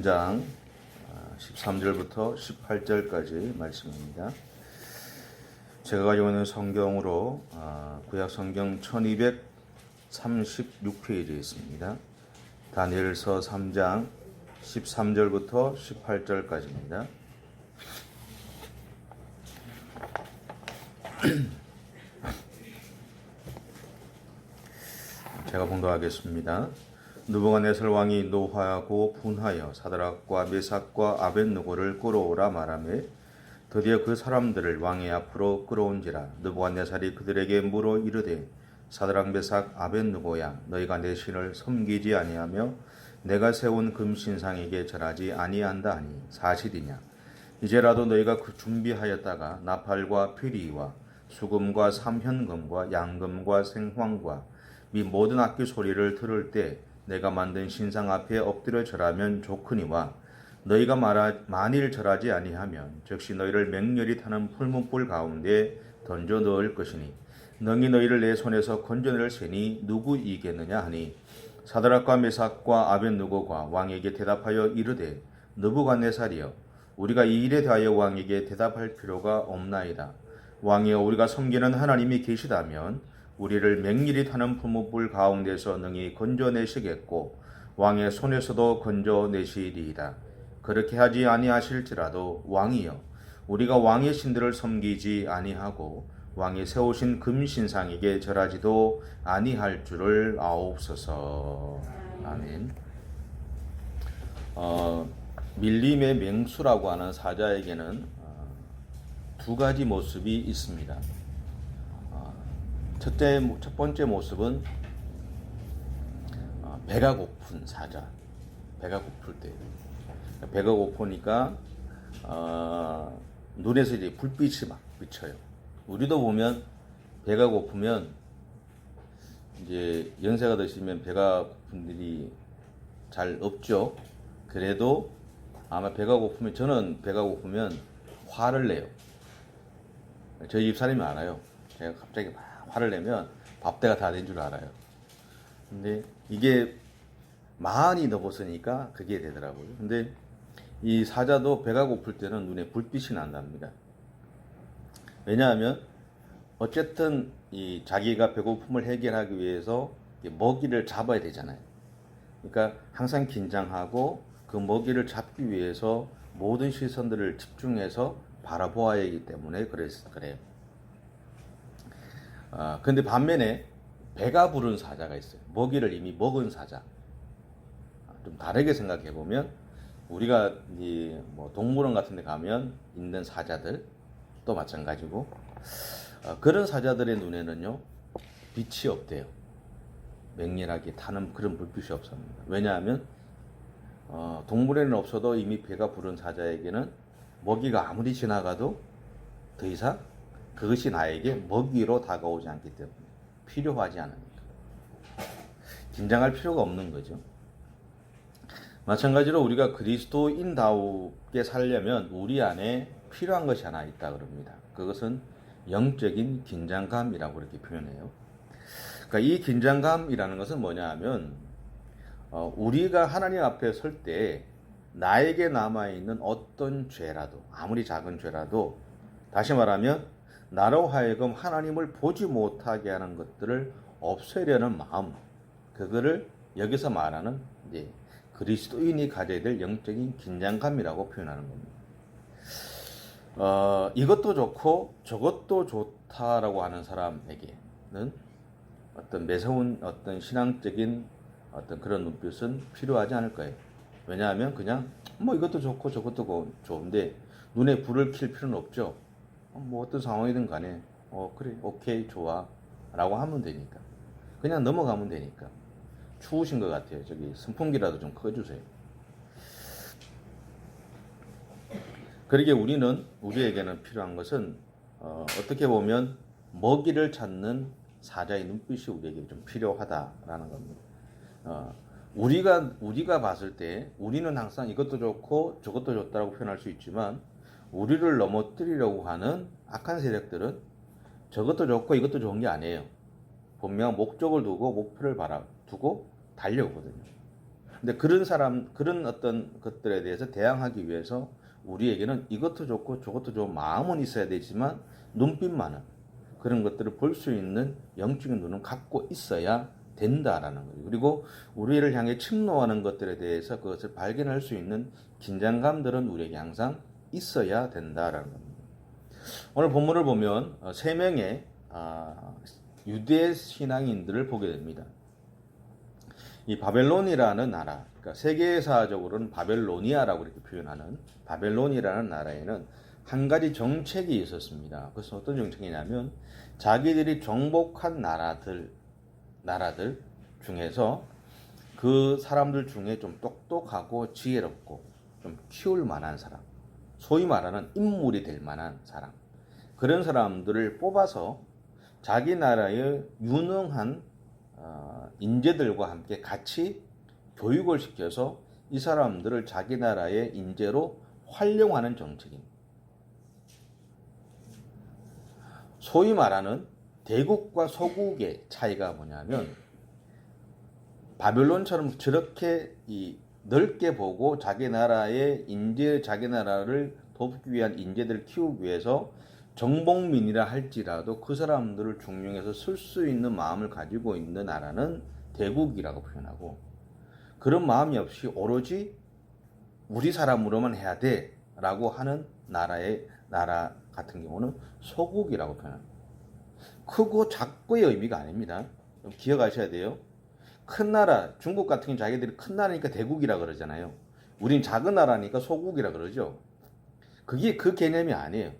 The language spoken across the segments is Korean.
3장 13절부터 18절까지 말씀입니다. 제가 가지고 있는 성경으로 아, 구약 성경 1236페이지에 있습니다. 다니엘서 3장 13절부터 18절까지입니다. 제가 봉독하겠습니다. 누부갓네살 왕이 노하고 분하여 사드락과 메삭과 아벤누고를 끌어오라 말하며 드디어 그 사람들을 왕의 앞으로 끌어온지라 느부갓네살이 그들에게 물어 이르되 사드락 메삭 아벤누고야 너희가 내 신을 섬기지 아니하며 내가 세운 금신상에게 절하지 아니한다 하니 사실이냐? 이제라도 너희가 그 준비하였다가 나팔과 피리와 수금과 삼현금과 양금과 생황과 미 모든 악기 소리를 들을 때 내가 만든 신상 앞에 엎드려 절하면 좋거니와 너희가 말하, 만일 절하지 아니하면 즉시 너희를 맹렬히 타는 풀문불 가운데 던져 넣을 것이니 능히 너희를 내 손에서 건져낼 세니 누구 이겠느냐 하니 사드락과 메삭과 아벤누고가 왕에게 대답하여 이르되 느부갓네살이여 우리가 이 일에 대하여 왕에게 대답할 필요가 없나이다. 왕이여 우리가 섬기는 하나님이 계시다면 우리를 맹렬히 타는 풀무불 가운데서 능히 건져내시겠고 왕의 손에서도 건져내시리이다. 그렇게 하지 아니하실지라도 왕이여 우리가 왕의 신들을 섬기지 아니하고 왕이 세우신 금신상에게 절하지도 아니할 줄을 아옵소서. 아멘. 어, 밀림의 맹수라고 하는 사자에게는 어, 두 가지 모습이 있습니다. 첫째, 첫 번째 모습은 어, 배가 고픈 사자. 배가 고플 때. 배가 고프니까 어, 눈에서 이제 불빛이 막 비쳐요. 우리도 보면 배가 고프면 이제 연세가 드시면 배가 고픈 일이 잘 없죠. 그래도 아마 배가 고프면 저는 배가 고프면 화를 내요. 저희 집사람이 알아요. 제가 갑자기 막 화를 내면 밥대가 다 된 줄 알아요. 근데 이게 많이 넘었으니까 그게 되더라고요. 근데 이 사자도 배가 고플 때는 눈에 불빛이 난답니다. 왜냐하면 어쨌든 이 자기가 배고픔을 해결하기 위해서 먹이를 잡아야 되잖아요. 그러니까 항상 긴장하고 그 먹이를 잡기 위해서 모든 시선들을 집중해서 바라보아야 하기 때문에 그래서 그래요. 아, 근데 반면에 배가 부른 사자가 있어요. 먹이를 이미 먹은 사자. 아, 좀 다르게 생각해 보면 우리가 이 뭐 동물원 같은 데 가면 있는 사자들 또 마찬가지고 어, 그런 사자들의 눈에는요 빛이 없대요. 맹렬하게 타는 그런 불빛이 없습니다. 왜냐하면 어, 동물에는 없어도 이미 배가 부른 사자에게는 먹이가 아무리 지나가도 더 이상 그것이 나에게 먹이로 다가오지 않기 때문에 필요하지 않으니까 긴장할 필요가 없는 거죠. 마찬가지로 우리가 그리스도인다우게 살려면 우리 안에 필요한 것이 하나 있다 그럽니다. 그것은 영적인 긴장감이라고 이렇게 표현해요. 그러니까 이 긴장감이라는 것은 뭐냐 하면 어, 우리가 하나님 앞에 설 때 나에게 남아 있는 어떤 죄라도 아무리 작은 죄라도 다시 말하면 나로 하여금 하나님을 보지 못하게 하는 것들을 없애려는 마음, 그거를 여기서 말하는 이제 그리스도인이 가져야 될 영적인 긴장감이라고 표현하는 겁니다. 어, 이것도 좋고 저것도 좋다라고 하는 사람에게는 어떤 매서운 어떤 신앙적인 어떤 그런 눈빛은 필요하지 않을 거예요. 왜냐하면 그냥 뭐 이것도 좋고 저것도 좋은데 눈에 불을 킬 필요는 없죠. 어, 뭐 어떤 상황이든 간에 어 그래 오케이 좋아 라고 하면 되니까. 그냥 넘어가면 되니까. 추우신 것 같아요. 저기 선풍기라도 좀 꺼주세요. 그러게 우리는 우리에게는 필요한 것은 어, 어떻게 보면 먹이를 찾는 사자의 눈빛이 우리에게 좀 필요하다라는 겁니다. 어, 우리가 우리가 봤을 때 우리는 항상 이것도 좋고 저것도 좋다라고 표현할 수 있지만 우리를 넘어뜨리려고 하는 악한 세력들은 저것도 좋고 이것도 좋은 게 아니에요. 분명 목적을 두고 목표를 바라 두고 달려오거든요. 근데 그런 사람 그런 어떤 것들에 대해서 대항하기 위해서 우리에게는 이것도 좋고 저것도 좋은 마음은 있어야 되지만 눈빛만은 그런 것들을 볼 수 있는 영적인 눈은 갖고 있어야 된다라는 거죠. 그리고 우리를 향해 침노하는 것들에 대해서 그것을 발견할 수 있는 긴장감들은 우리에게 항상 있어야 된다라는 겁니다. 오늘 본문을 보면 어, 세 명의 아, 유대 신앙인들을 보게 됩니다. 이 바벨론이라는 나라, 그러니까 세계사적으로는 바벨로니아라고 이렇게 표현하는 바벨론이라는 나라에는 한 가지 정책이 있었습니다. 그것은 어떤 정책이냐면 자기들이 정복한 나라들 나라들 중에서 그 사람들 중에 좀 똑똑하고 지혜롭고 좀 키울 만한 사람, 소위 말하는 인물이 될 만한 사람, 그런 사람들을 뽑아서 자기 나라의 유능한 어, 인재들과 함께 같이 교육을 시켜서 이 사람들을 자기 나라의 인재로 활용하는 정책입니다. 소위 말하는 대국과 소국의 차이가 뭐냐면 바벨론처럼 저렇게 이 넓게 보고 자기 나라의 인재, 자기 나라를 돕기 위한 인재들을 키우기 위해서 정복민이라 할지라도 그 사람들을 중용해서 쓸 수 있는 마음을 가지고 있는 나라는 대국이라고 표현하고 그런 마음이 없이 오로지 우리 사람으로만 해야 돼 라고 하는 나라의 나라 같은 경우는 소국이라고 표현합니다. 크고 작고의 의미가 아닙니다. 좀 기억하셔야 돼요. 큰 나라, 중국 같은 경우 자기들이 큰 나라니까 대국이라 그러잖아요. 우린 작은 나라니까 소국이라 그러죠. 그게 그 개념이 아니에요.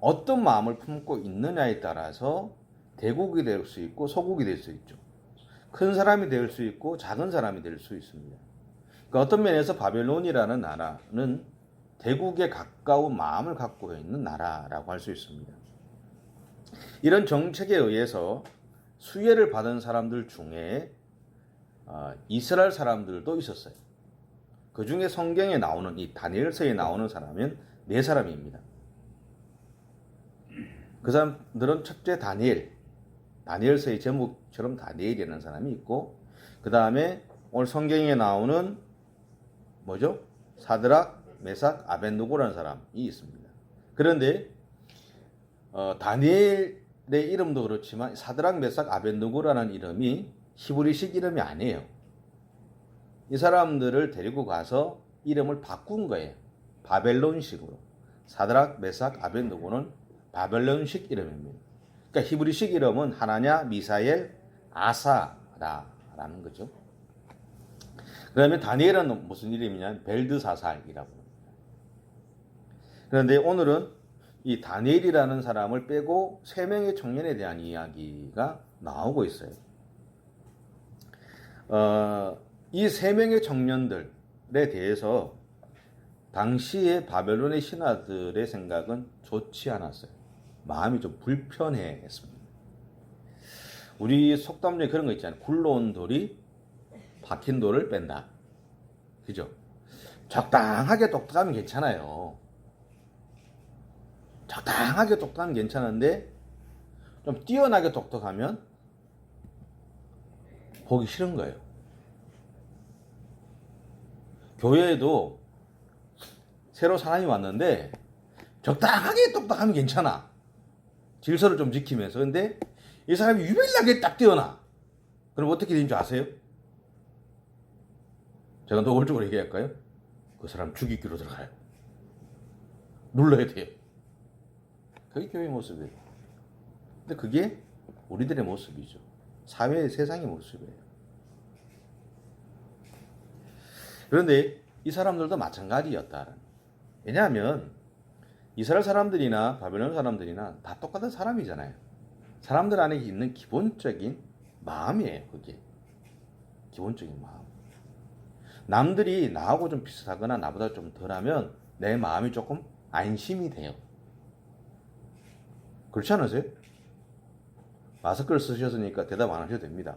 어떤 마음을 품고 있느냐에 따라서 대국이 될 수 있고 소국이 될 수 있죠. 큰 사람이 될 수 있고 작은 사람이 될 수 있습니다. 그러니까 어떤 면에서 바벨론이라는 나라는 대국에 가까운 마음을 갖고 있는 나라라고 할 수 있습니다. 이런 정책에 의해서 수혜를 받은 사람들 중에 어, 이스라엘 사람들도 있었어요. 그 중에 성경에 나오는 이 다니엘서에 나오는 사람은 네 사람입니다. 그 사람들은 첫째 다니엘, 다니엘서의 제목처럼 다니엘이라는 사람이 있고, 그 다음에 오늘 성경에 나오는 뭐죠? 사드락, 메삭, 아벤누고라는 사람이 있습니다. 그런데 어, 다니엘의 이름도 그렇지만 사드락, 메삭, 아벤누고라는 이름이 히브리식 이름이 아니에요. 이 사람들을 데리고 가서 이름을 바꾼 거예요. 바벨론식으로. 사드락, 메삭, 아벤누고는 바벨론식 이름입니다. 그러니까 히브리식 이름은 하나냐, 미사엘, 아사라라는 거죠. 그 다음에 다니엘은 무슨 이름이냐? 벨드사살이라고 합니다. 그런데 오늘은 이 다니엘이라는 사람을 빼고 세 명의 청년에 대한 이야기가 나오고 있어요. 어, 이 세 명의 청년들에 대해서 당시의 바벨론의 신하들의 생각은 좋지 않았어요. 마음이 좀 불편해했습니다. 우리 속담 중에 그런 거 있잖아요. 굴러온 돌이 박힌 돌을 뺀다. 그죠? 적당하게 똑똑하면 괜찮아요. 적당하게 똑똑하면 괜찮은데 좀 뛰어나게 똑똑하면 보기 싫은 거예요. 교회에도 새로 사람이 왔는데 적당하게 똑똑하면 괜찮아. 질서를 좀 지키면서. 근데 이 사람이 유별나게 딱 뛰어나. 그럼 어떻게 되는 줄 아세요? 제가 노골적으로 얘기할까요? 그 사람 죽이기로 들어가요. 눌러야 돼요. 그게 교회 모습이에요. 근데 그게 우리들의 모습이죠. 사회의 세상의 모습이에요. 그런데 이 사람들도 마찬가지였다. 왜냐하면 이스라엘 사람들이나 바벨론 사람들이나 다 똑같은 사람이잖아요. 사람들 안에 있는 기본적인 마음이에요. 그게 기본적인 마음. 남들이 나하고 좀 비슷하거나 나보다 좀 덜하면 내 마음이 조금 안심이 돼요. 그렇지 않으세요? 마스크를 쓰셨으니까 대답 안 하셔도 됩니다.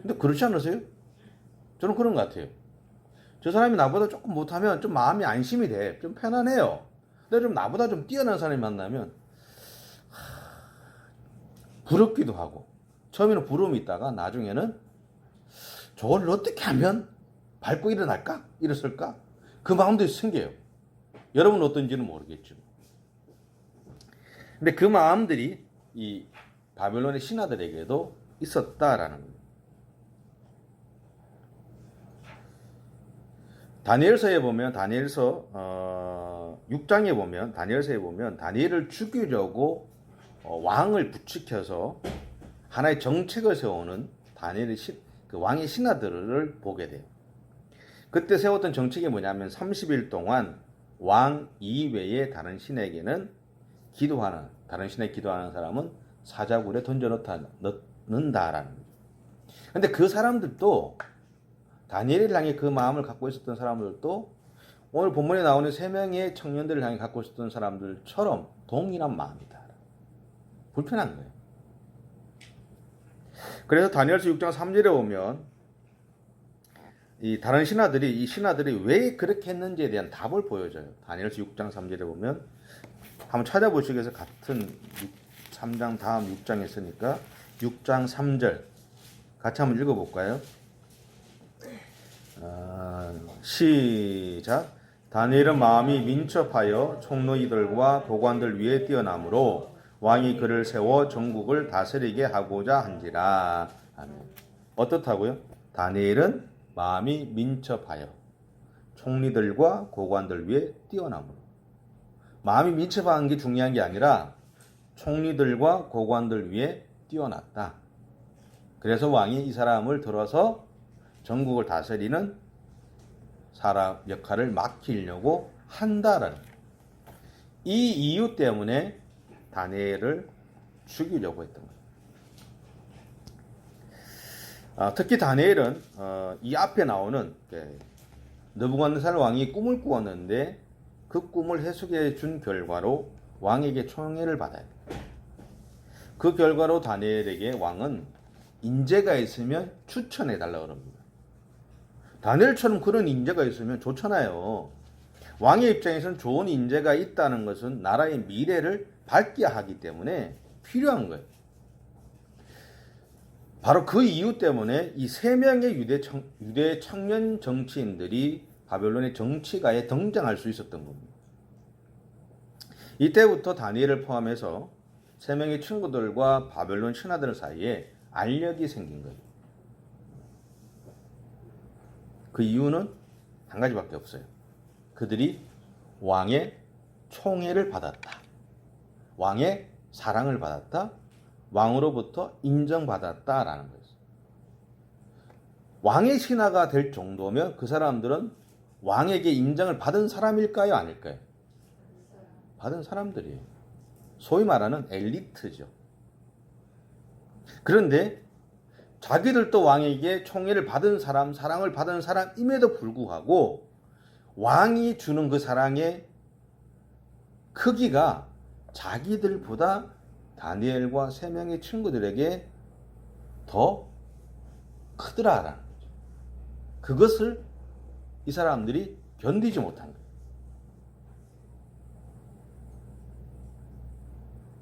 근데 그렇지 않으세요? 저는 그런 것 같아요. 저 사람이 나보다 조금 못하면 좀 마음이 안심이 돼. 좀 편안해요. 근데 좀 나보다 좀 뛰어난 사람이 만나면 부럽기도 하고 처음에는 부러움이 있다가 나중에는 저걸 어떻게 하면 밟고 일어날까? 일었을까? 그 마음도 생겨요. 여러분 어떤지는 모르겠죠. 근데 그 마음들이 이 바벨론의 신하들에게도 있었다라는 겁니다. 다니엘서에 보면 다니엘서 어, 6장에 보면 다니엘서에 보면 다니엘을 죽이려고 어, 왕을 부추켜서 하나의 정책을 세우는 다니엘의 신, 그 왕의 신하들을 보게 돼요. 그때 세웠던 정책이 뭐냐면 30일 동안 왕 이외의 다른 신에게는 기도하는 다른 신에 기도하는 사람은 사자굴에 던져 넣다, 넣는다라는 거죠. 근데 그 사람들도 다니엘을 향해 그 마음을 갖고 있었던 사람들도 오늘 본문에 나오는 세 명의 청년들을 향해 갖고 있었던 사람들처럼 동일한 마음이다. 불편한 거예요. 그래서 다니엘서 6장 3절에 보면 이 다른 신하들이 이 신하들이 왜 그렇게 했는지에 대한 답을 보여줘요. 다니엘서 6장 3절에 보면 한번 찾아보시겠어요? 같은 6, 3장 다음 6장에 있으니까 6장 3절 같이 한번 읽어볼까요? 아, 시작. 다니엘은 마음이 민첩하여 총노이들과 고관들 위에 뛰어나므로 왕이 그를 세워 전국을 다스리게 하고자 한지라. 어떻다고요? 다니엘은 마음이 민첩하여 총리들과 고관들 위에 뛰어나므로. 마음이 민첩한 게 중요한 게 아니라 총리들과 고관들 위에 뛰어났다. 그래서 왕이 이 사람을 들어서 전국을 다스리는 사람 역할을 맡기려고 한다라는 이 이유 때문에 다니엘을 죽이려고 했던 거예요. 아, 특히 다니엘은 어, 이 앞에 나오는 느부갓네살 왕이 꿈을 꾸었는데 그 꿈을 해석해 준 결과로 왕에게 총애를 받아요. 그 결과로 다니엘에게 왕은 인재가 있으면 추천해 달라 그럽니다. 다니엘처럼 그런 인재가 있으면 좋잖아요. 왕의 입장에서는 좋은 인재가 있다는 것은 나라의 미래를 밝게 하기 때문에 필요한 거예요. 바로 그 이유 때문에 이 세 명의 유대, 청, 유대 청년 정치인들이 바벨론의 정치가에 등장할 수 있었던 겁니다. 이때부터 다니엘을 포함해서 세 명의 친구들과 바벨론 신하들 사이에 알력이 생긴 거예요. 그 이유는 한 가지밖에 없어요. 그들이 왕의 총애를 받았다. 왕의 사랑을 받았다. 왕으로부터 인정받았다라는 거죠. 왕의 신하가 될 정도면 그 사람들은 왕에게 인정을 받은 사람일까요? 아닐까요? 받은 사람들이에요. 소위 말하는 엘리트죠. 그런데 자기들도 왕에게 총애를 받은 사람, 사랑을 받은 사람임에도 불구하고 왕이 주는 그 사랑의 크기가 자기들보다 다니엘과 세 명의 친구들에게 더 크더라라는 거죠. 그것을 이 사람들이 견디지 못한 거예요.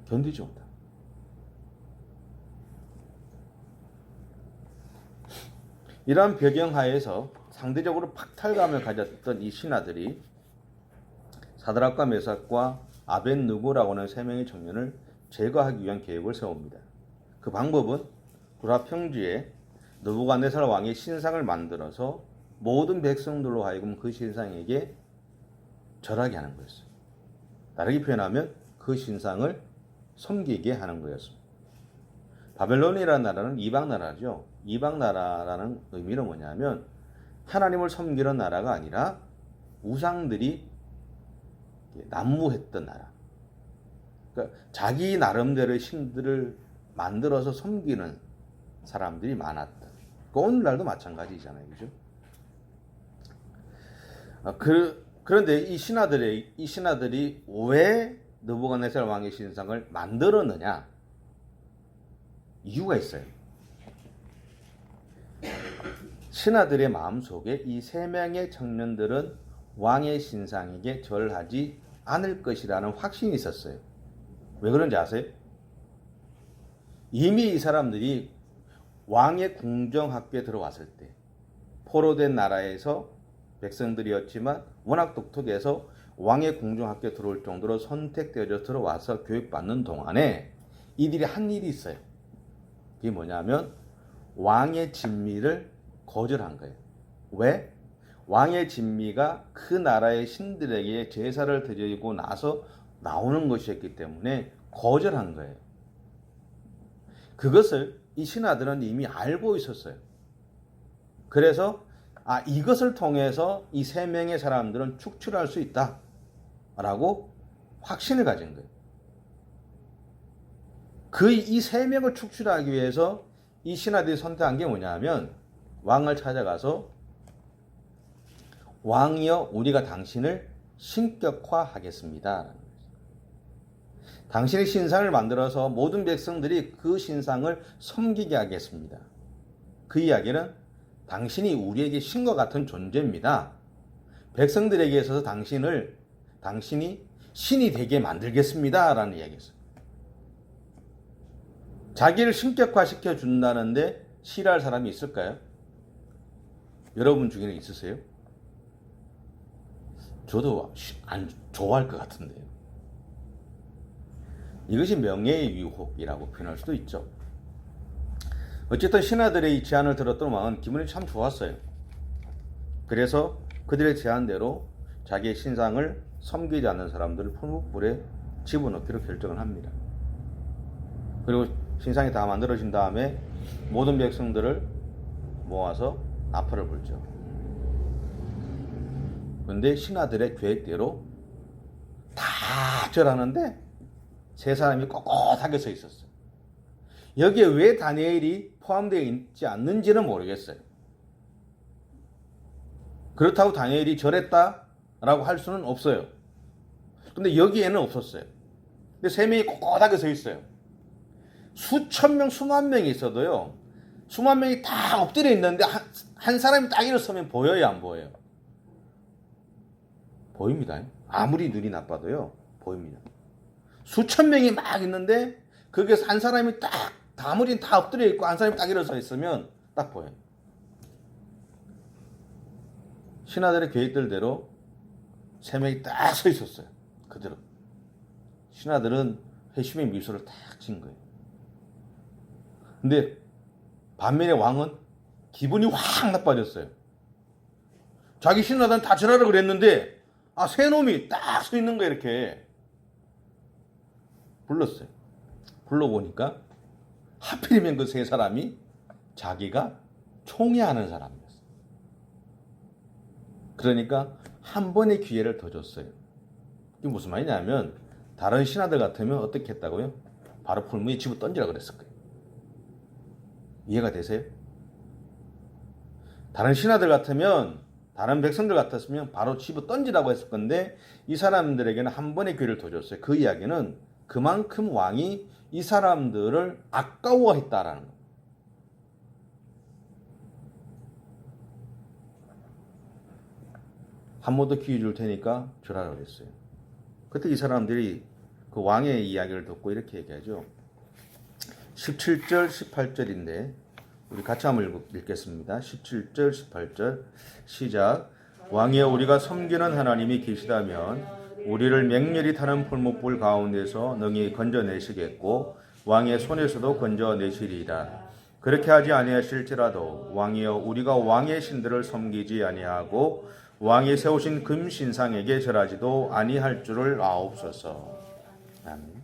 견디지 못한. 이러한 배경 하에서 상대적으로 박탈감을 가졌던 이 신하들이 사드락과 메삭과 아벤 누고라고 하는 세 명의 청년을 제거하기 위한 계획을 세웁니다. 그 방법은 구라 평지에 느부갓네살 왕의 신상을 만들어서 모든 백성들로 하여금 그 신상에게 절하게 하는 거였어요. 다르게 표현하면 그 신상을 섬기게 하는 거였습니다. 바벨론이라는 나라는 이방 나라죠. 이방 나라라는 의미는 뭐냐면 하나님을 섬기는 나라가 아니라 우상들이 난무했던 나라. 그러니까 자기 나름대로의 신들을 만들어서 섬기는 사람들이 많았다. 그 오늘날도 마찬가지잖아요, 그죠? 아, 그 그런데 이 신하들의 이 신하들이 왜 느부갓네살 왕의 신상을 만들었느냐? 이유가 있어요. 신하들의 마음속에 이 세 명의 청년들은 왕의 신상에게 절하지 않을 것이라는 확신이 있었어요. 왜 그런지 아세요? 이미 이 사람들이 왕의 궁정학교에 들어왔을 때 포로된 나라에서 백성들이었지만 워낙 똑똑해서 왕의 궁중학교에 들어올 정도로 선택되어져 들어와서 교육받는 동안에 이들이 한 일이 있어요. 그게 뭐냐면 왕의 진미를 거절한 거예요. 왜? 왕의 진미가 그 나라의 신들에게 제사를 드리고 나서 나오는 것이었기 때문에 거절한 거예요. 그것을 이 신하들은 이미 알고 있었어요. 그래서 아 이것을 통해서 이 세 명의 사람들은 축출할 수 있다 라고 확신을 가진 거예요. 그 이 세 명을 축출하기 위해서 이 신하들이 선택한 게 뭐냐면 왕을 찾아가서 왕이여 우리가 당신을 신격화하겠습니다. 당신의 신상을 만들어서 모든 백성들이 그 신상을 섬기게 하겠습니다. 그 이야기는 당신이 우리에게 신과 같은 존재입니다. 백성들에게 있어서 당신을 당신이 신이 되게 만들겠습니다. 라는 이야기였어요. 자기를 신격화시켜 준다는데 싫어할 사람이 있을까요? 여러분 중에는 있으세요? 저도 안 좋아할 것 같은데요. 이것이 명예의 유혹이라고 표현할 수도 있죠. 어쨌든 신하들의 이 제안을 들었던 왕은 기분이 참 좋았어요. 그래서 그들의 제안대로 자기의 신상을 섬기지 않는 사람들을 풀무불에 집어넣기로 결정을 합니다. 그리고 신상이 다 만들어진 다음에 모든 백성들을 모아서 나팔을 불죠. 그런데 신하들의 계획대로 다 절하는데 세 사람이 꼿꼿하게 서 있었어요. 여기에 왜 다니엘이 포함되어 있지 않는지는 모르겠어요. 그렇다고 다니엘이 절했다라고 할 수는 없어요. 근데 여기에는 없었어요. 근데 세 명이 꼿꼿하게 서 있어요. 수천 명, 수만 명이 있어도요. 수만 명이 다 엎드려 있는데 한, 한 사람이 딱 일어서면 보여요, 안 보여요? 보입니다. 아무리 눈이 나빠도요, 보입니다. 수천 명이 막 있는데 거기서 한 사람이 딱 다무리 다 엎드려 있고 한 사람이 딱 일어서 있으면 딱 보여요. 신하들의 계획들대로 세 명이 딱 서 있었어요. 그대로. 신하들은 회심의 미소를 딱진 거예요. 근데 반면에 왕은 기분이 확 나빠졌어요. 자기 신하들은 다 절하라고 그랬는데 아, 새 놈이 딱 서 있는 거야, 이렇게. 불렀어요. 불러보니까 하필이면 그 세 사람이 자기가 총애하는 사람이었어요. 그러니까 한 번의 기회를 더 줬어요. 이게 무슨 말이냐면 다른 신하들 같으면 어떻게 했다고요? 바로 풀무에 집어 던지라 그랬을 거예요. 이해가 되세요? 다른 신하들 같으면 다른 백성들 같았으면 바로 집어 던지라고 했을 건데 이 사람들에게는 한 번의 기회를 더 줬어요. 그 이야기는 그만큼 왕이 이 사람들을 아까워했다라는 거. 한번 더 기회 줄 테니까 주라 그랬어요. 그때 이 사람들이 그 왕의 이야기를 듣고 이렇게 얘기하죠. 17절, 18절인데 우리 같이 한번 읽겠습니다. 17절, 18절 시작. 왕이여 우리가 섬기는 하나님이 계시다면 우리를 맹렬히 타는 풀목불 가운데서 능히 건져내시겠고 왕의 손에서도 건져내시리라. 그렇게 하지 아니하실지라도 왕이여 우리가 왕의 신들을 섬기지 아니하고 왕이 세우신 금 신상에게 절하지도 아니할 줄을 아옵소서. 아멘.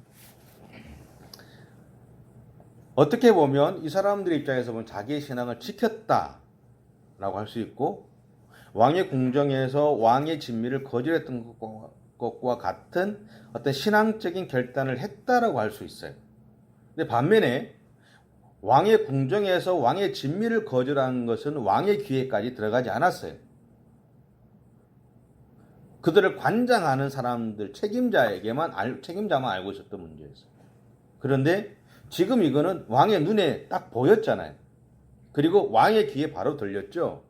어떻게 보면 이 사람들 입장에서 보면 자기의 신앙을 지켰다라고 할 수 있고 왕의 궁정에서 왕의 진미를 거절했던 것과 같은 어떤 신앙적인 결단을 했다라고 할 수 있어요. 근데 반면에 왕의 궁정에서 왕의 진미를 거절한 것은 왕의 귀에까지 들어가지 않았어요. 그들을 관장하는 사람들 책임자에게만 알, 책임자만 알고 있었던 문제였어요. 그런데 지금 이거는 왕의 눈에 딱 보였잖아요. 그리고 왕의 귀에 바로 들렸죠.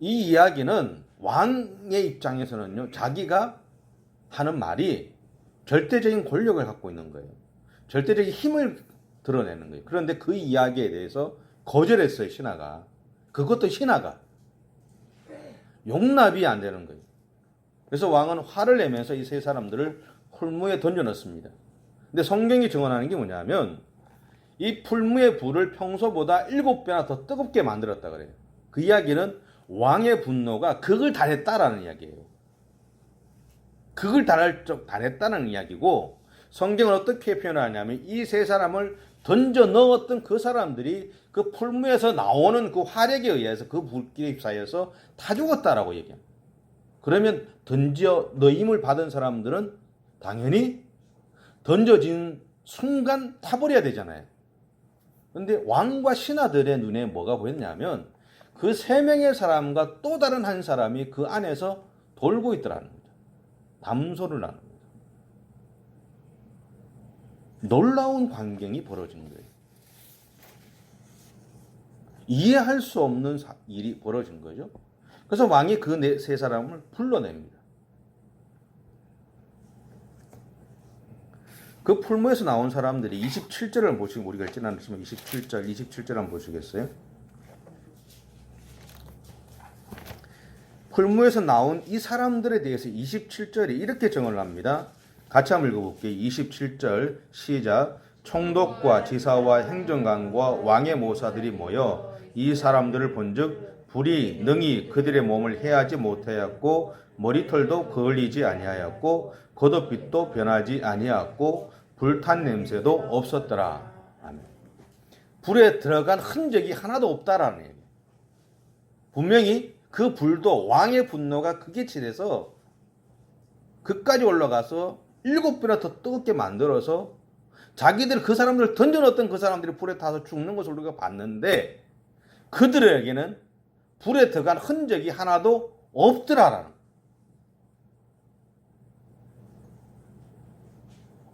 이 이야기는 왕의 입장에서는요, 자기가 하는 말이 절대적인 권력을 갖고 있는 거예요. 절대적인 힘을 드러내는 거예요. 그런데 그 이야기에 대해서 거절했어요, 신하가. 그것도 신하가. 용납이 안 되는 거예요. 그래서 왕은 화를 내면서 이 세 사람들을 풀무에 던져넣습니다. 근데 성경이 증언하는 게 뭐냐면 이 풀무의 불을 평소보다 일곱 배나 더 뜨겁게 만들었다 그래요. 그 이야기는 왕의 분노가 극을 달했다라는 이야기예요. 극을 달할 적 달했다는 이야기고 성경은 어떻게 표현하냐면 이 세 사람을 던져 넣었던 그 사람들이 그 풀무에서 나오는 그 화력에 의해서 그 불길에 휩싸여서 다 죽었다라고 얘기합니다. 그러면 던져 넣임을 받은 사람들은 당연히 던져진 순간 타버려야 되잖아요. 근데 왕과 신하들의 눈에 뭐가 보였냐면 그 세 명의 사람과 또 다른 한 사람이 그 안에서 돌고 있더라는 거죠. 담소를 하는 거죠. 놀라운 광경이 벌어진 거예요. 이해할 수 없는 사- 일이 벌어진 거죠. 그래서 왕이 그 세 사람을 불러냅니다. 그 풀무에서 나온 사람들이 27절을 보시고 우리가 읽지 않았지만 27절, 27절 한번 보시겠어요? 풀무에서 나온 이 사람들에 대해서 27절이 이렇게 정을 합니다. 같이 한번 읽어볼게요. 27절 시작. 총독과 지사와 행정관과 왕의 모사들이 모여 이 사람들을 본즉 불이 능히 그들의 몸을 해하지 못하였고 머리털도 그을리지 아니하였고 겉옷빛도 변하지 아니하였고 불탄 냄새도 없었더라. 아멘. 불에 들어간 흔적이 하나도 없다라는. 분명히 그 불도 왕의 분노가 크게 칠해서 그까지 올라가서 일곱 배나 더 뜨겁게 만들어서 자기들 그 사람들을 던져놓았던 그 사람들이 불에 타서 죽는 것을 우리가 봤는데 그들에게는 불에 들어간 흔적이 하나도 없더라라는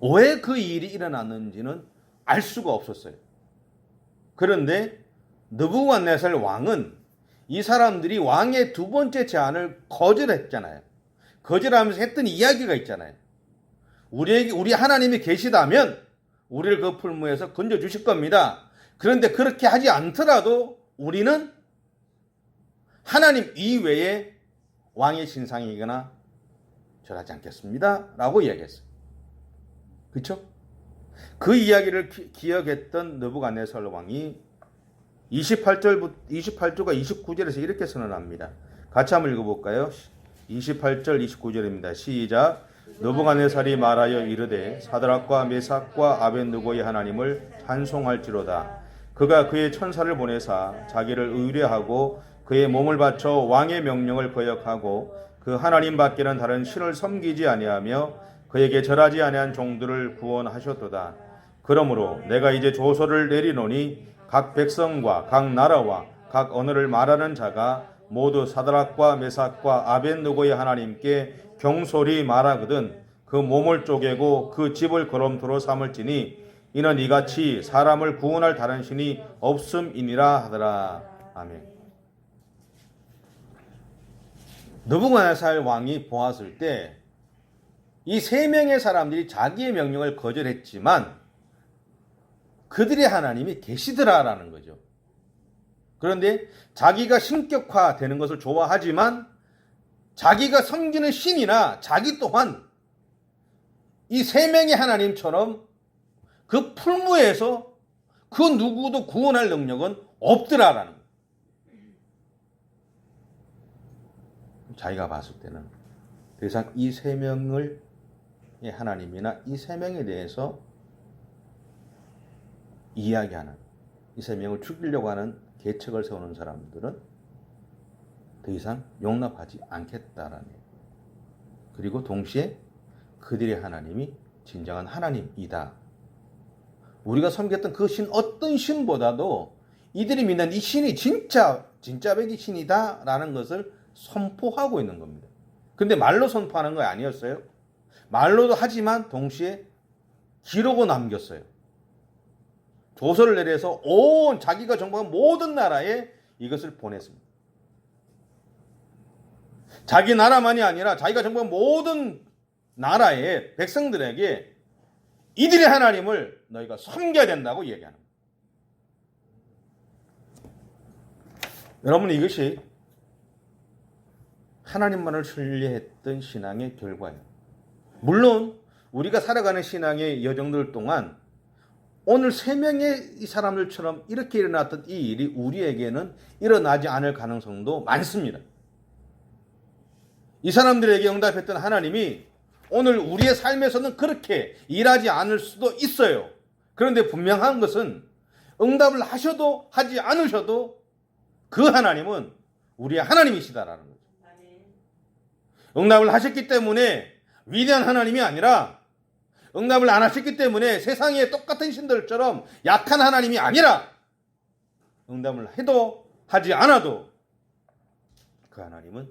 왜 그 일이 일어났는지는 알 수가 없었어요. 그런데 느부갓네살 왕은 이 사람들이 왕의 두 번째 제안을 거절했잖아요. 거절하면서 했던 이야기가 있잖아요. 우리에게 우리 하나님이 계시다면 우리를 그 풀무에서 건져 주실 겁니다. 그런데 그렇게 하지 않더라도 우리는 하나님 이외에 왕의 신상이거나 절하지 않겠습니다. 라고 이야기했어요. 그렇죠? 그 이야기를 기, 기억했던 느부갓네살 왕이 28절 28조가 29절에서 이렇게 선언합니다. 같이 한번 읽어볼까요? 28절 29절입니다. 시작. 느부갓네살이 말하여 이르되 사드락과 메삭과 아벤누고의 하나님을 찬송할지로다. 그가 그의 천사를 보내사 자기를 의뢰하고 그의 몸을 바쳐 왕의 명령을 거역하고 그 하나님 밖에는 다른 신을 섬기지 아니하며 그에게 절하지 아니한 종들을 구원하셨도다. 그러므로 내가 이제 조서를 내리노니 각 백성과 각 나라와 각 언어를 말하는 자가 모두 사드락과 메삭과 아벤누고의 하나님께 경솔히 말하거든 그 몸을 쪼개고 그 집을 거름토로 삼을지니 이는 이같이 사람을 구원할 다른 신이 없음이니라 하더라. 아멘. 느부갓네살 왕이 보았을 때 이 세 명의 사람들이 자기의 명령을 거절했지만 그들의 하나님이 계시더라라는 거죠. 그런데 자기가 신격화 되는 것을 좋아하지만 자기가 섬기는 신이나 자기 또한 이 세 명의 하나님처럼 그 풀무에서 그 누구도 구원할 능력은 없더라라는 거예요. 자기가 봤을 때는 더 이상 이 세 명을 하나님이나 이 세 명에 대해서 이야기하는 이 세 명을 죽이려고 하는 계책을 세우는 사람들은 더 이상 용납하지 않겠다라는 그리고 동시에 그들의 하나님이 진정한 하나님이다. 우리가 섬겼던 그 신 어떤 신보다도 이들이 믿는 이 신이 진짜 진짜 백이 신이다라는 것을 선포하고 있는 겁니다. 근데 말로 선포하는 거 아니었어요. 말로도 하지만 동시에 기록을 남겼어요. 조서를 내려서 온 자기가 정복한 모든 나라에 이것을 보냈습니다. 자기 나라만이 아니라 자기가 정복한 모든 나라의 백성들에게 이들의 하나님을 너희가 섬겨야 된다고 얘기하는 거예요. 여러분 이것이 하나님만을 신뢰했던 신앙의 결과예요. 물론 우리가 살아가는 신앙의 여정들 동안 오늘 세 명의 이 사람들처럼 이렇게 일어났던 이 일이 우리에게는 일어나지 않을 가능성도 많습니다. 이 사람들에게 응답했던 하나님이 오늘 우리의 삶에서는 그렇게 일하지 않을 수도 있어요. 그런데 분명한 것은 응답을 하셔도 하지 않으셔도 그 하나님은 우리의 하나님이시다라는 거죠. 응답을 하셨기 때문에 위대한 하나님이 아니라 응답을 안 하셨기 때문에 세상의 똑같은 신들처럼 약한 하나님이 아니라 응답을 해도 하지 않아도 그 하나님은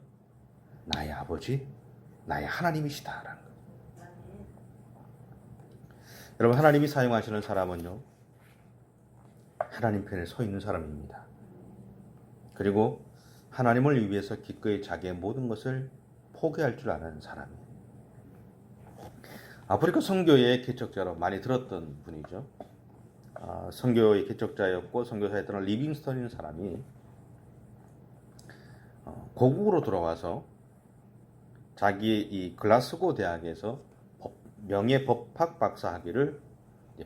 나의 아버지, 나의 하나님이시다라는 거예요. 여러분 하나님이 사용하시는 사람은요 하나님 편에 서 있는 사람입니다. 그리고 하나님을 위해서 기꺼이 자기의 모든 것을 포기할 줄 아는 사람이에요. 아프리카 선교의 개척자로 많이 들었던 분이죠. 아, 선교의 개척자였고 선교사였던 리빙스턴이라는 사람이 어, 고국으로 돌아와서 자기의 이 글라스고 대학에서 법- 명예 법학 박사 학위를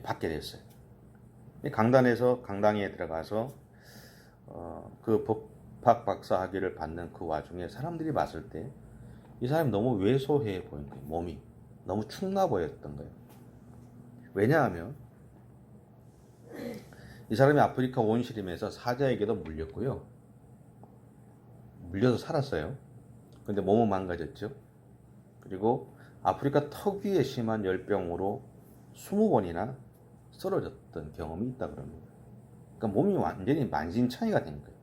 받게 됐어요. 이 강단에서 강당에 들어가서 어, 그 법학 박사 학위를 받는 그 와중에 사람들이 봤을 때 이 사람이 너무 왜소해 보인 거예요. 몸이 너무 축나 보였던 거예요. 왜냐하면 이 사람이 아프리카 온시림에서 사자에게도 물렸고요. 물려서 살았어요. 근데 몸은 망가졌죠. 그리고 아프리카 특유의 심한 열병으로 20번이나 쓰러졌던 경험이 있다 그럽니다. 그러니까 몸이 완전히 만신창이가 된 거예요.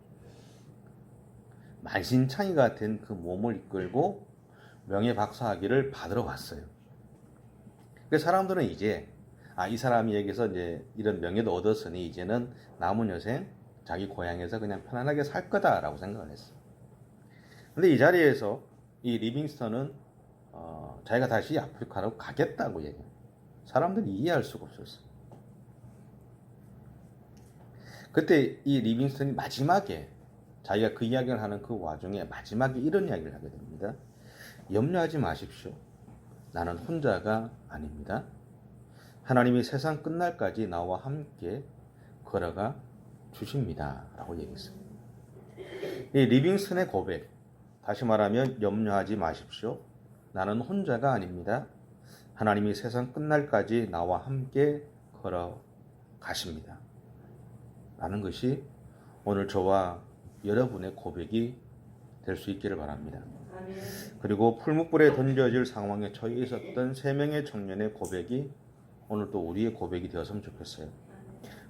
만신창이가 된 그 몸을 이끌고 명예 박사학위를 받으러 왔어요. 그 사람들은 이제 아 이 사람이 여기서 이제 이런 명예도 얻었으니 이제는 남은 여생 자기 고향에서 그냥 편안하게 살 거다라고 생각을 했어. 근데 이 자리에서 이 리빙스턴은 어, 자기가 다시 아프리카로 가겠다고 얘기해. 사람들이 이해할 수가 없었어. 그때 이 리빙스턴이 마지막에 자기가 그 이야기를 하는 그 와중에 마지막에 이런 이야기를 하게 됩니다. 염려하지 마십시오. 나는 혼자가 아닙니다. 하나님이 세상 끝날까지 나와 함께 걸어가 주십니다. 라고 얘기했어요. 이 리빙스턴의 고백, 다시 말하면 염려하지 마십시오. 나는 혼자가 아닙니다. 하나님이 세상 끝날까지 나와 함께 걸어가십니다. 라는 것이 오늘 저와 여러분의 고백이 될 수 있기를 바랍니다. 그리고 풀무불에 던져질 상황에 처해 있었던 세 명의 청년의 고백이 오늘 또 우리의 고백이 되었으면 좋겠어요.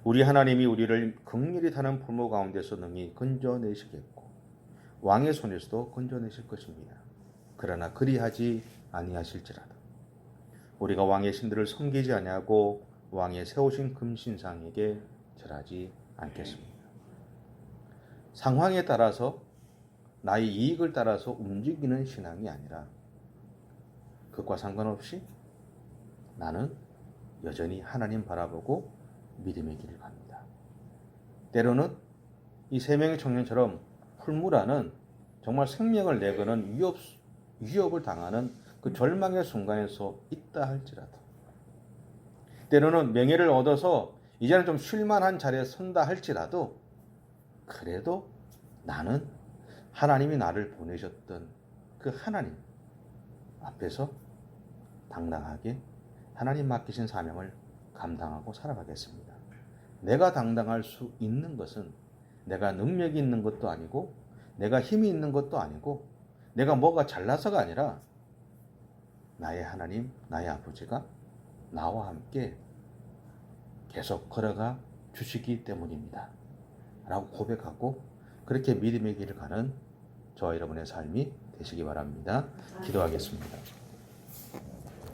우리 하나님이 우리를 극렬히 타는 풀무 가운데서 능히 건져내시겠고 왕의 손에서도 건져내실 것입니다. 그러나 그리하지 아니하실지라도 우리가 왕의 신들을 섬기지 아니하고 왕의 세우신 금신상에게 절하지 않겠습니다. 상황에 따라서 나의 이익을 따라서 움직이는 신앙이 아니라 그것과 상관없이 나는 여전히 하나님 바라보고 믿음의 길을 갑니다. 때로는 이 세 명의 청년처럼 풀무라는 정말 생명을 내거는 위협, 위협을 당하는 그 절망의 순간에서 있다 할지라도 때로는 명예를 얻어서 이제는 좀 쉴만한 자리에 선다 할지라도 그래도 나는 하나님이 나를 보내셨던 그 하나님 앞에서 당당하게 하나님 맡기신 사명을 감당하고 살아가겠습니다. 내가 당당할 수 있는 것은 내가 능력이 있는 것도 아니고 내가 힘이 있는 것도 아니고 내가 뭐가 잘나서가 아니라 나의 하나님, 나의 아버지가 나와 함께 계속 걸어가 주시기 때문입니다. 라고 고백하고 그렇게 믿음의 길을 가는 저와 여러분의 삶이 되시기 바랍니다. 기도하겠습니다.